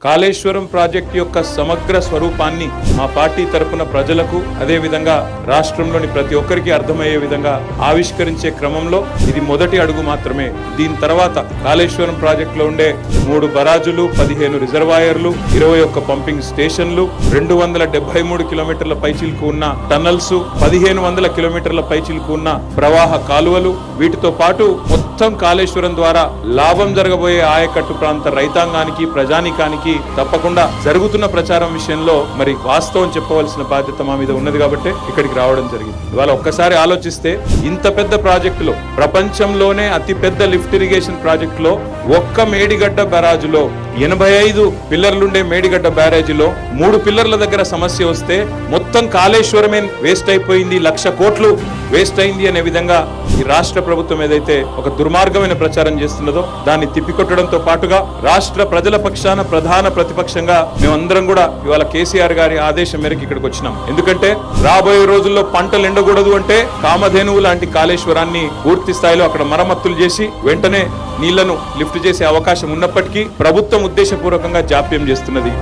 Kaleshwaram project యొక్క సమగ్ర స్వరూపాన్ని మా పార్టీ తరపున ప్రజలకు అదే విధంగా రాష్ట్రంలోని ప్రతి ఒక్కరికి అర్థమయ్యే విధంగా ఆవిష్కరించే క్రమంలో ఇది మొదటి అడుగు మాత్రమే. దీని తర్వాత కాళేశ్వరం ప్రాజెక్టులో ఉండే మూడు బరాజులు పదిహేను రిజర్వాయర్లు ఇరవై ఒక్క పంపింగ్ స్టేషన్లు రెండు వందల డెబ్బై మూడు కిలోమీటర్ల పైచిలకు ఉన్న టన్నల్స్ పదిహేను వందల కిలోమీటర్ల పైచిలకు ఉన్న ప్రవాహ కాలువలు వీటితో పాటు మొత్తం కాళేశ్వరం ద్వారా లాభం జరగబోయే ఆయకట్టు ప్రాంత రైతాంగానికి ప్రజానికానికి తప్పకుండా జరుగుతున్న ప్రచారం విషయంలో మరి వాస్తవం చెప్పవలసిన బాధ్యత మా మీద ఉన్నది కాబట్టి ఇక్కడికి రావడం జరిగింది. ఇవాళ ఒక్కసారి ఆలోచిస్తే ఇంత పెద్ద ప్రాజెక్టులో ప్రపంచంలోనే అతి పెద్ద లిఫ్ట్ ఇరిగేషన్ ప్రాజెక్టులో ఒక్క మేడిగడ్డ బరాజులో ఎనభై ఐదు పిల్లర్లుండే మేడిగడ్డ బ్యారేజీలో మూడు పిల్లర్ల దగ్గర సమస్య వస్తే మొత్తం మొత్తం కాళేశ్వరమే వేస్ట్ అయిపోయింది లక్ష కోట్లు వేస్ట్ అయింది అనే విధంగా ఈ రాష్ట్ర ప్రభుత్వం ఏదైతే ఒక దుర్మార్గమైన ప్రచారం చేస్తున్నదో దాన్ని తిప్పికొట్టడంతో పాటుగా రాష్ట్ర ప్రజల పక్షాన ప్రధాన ప్రతిపక్షంగా మేమందరం కూడా ఇవాళ కేసీఆర్ గారి ఆదేశం మేరకు ఇక్కడికి వచ్చినాం. ఎందుకంటే రాబోయే రోజుల్లో పంటలు ఎండకూడదు అంటే కామధేనువు లాంటి కాళేశ్వరాన్ని పూర్తి స్థాయిలో అక్కడ మరమ్మతులు చేసి వెంటనే నీళ్ళను లిఫ్ట్ చేసే అవకాశం ఉన్నప్పటికీ ప్రభుత్వం ఉద్దేశపూర్వకంగా జాప్యం చేస్తున్నది.